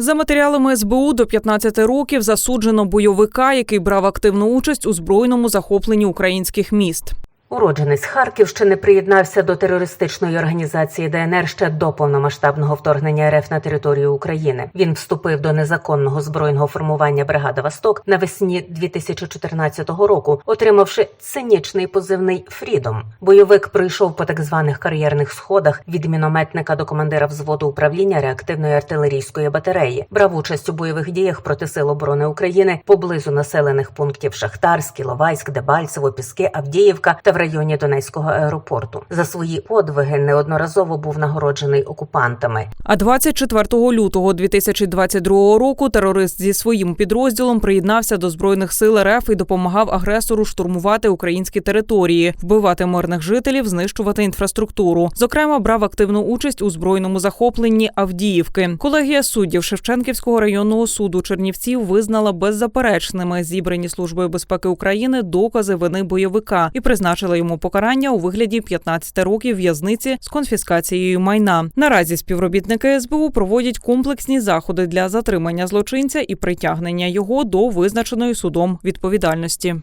За матеріалами СБУ до 15 років засуджено бойовика, який брав активну участь у збройному захопленні українських міст. Уродженець Харківщини приєднався до терористичної організації ДНР ще до повномасштабного вторгнення РФ на територію України. Він вступив до незаконного збройного формування бригада Восток навесні 2014 року, отримавши цинічний позивний Фрідом. Бойовик прийшов по так званих кар'єрних сходах від мінометника до командира взводу управління реактивної артилерійської батареї. Брав участь у бойових діях проти сил оборони України поблизу населених пунктів Шахтарськ, Іловайськ, Дебальцево, Піски, Авдіївка та в районі Донецького аеропорту. За свої подвиги неодноразово був нагороджений окупантами. А 24 лютого 2022 року терорист зі своїм підрозділом приєднався до збройних сил РФ і допомагав агресору штурмувати українські території, вбивати мирних жителів, знищувати інфраструктуру. Зокрема, брав активну участь у збройному захопленні Авдіївки. Колегія суддів Шевченківського районного суду Чернівців визнала беззаперечними зібрані службою безпеки України докази вини бойовика і призначила йому покарання у вигляді 15 років в'язниці з конфіскацією майна. Наразі співробітники СБУ проводять комплексні заходи для затримання злочинця і притягнення його до визначеної судом відповідальності.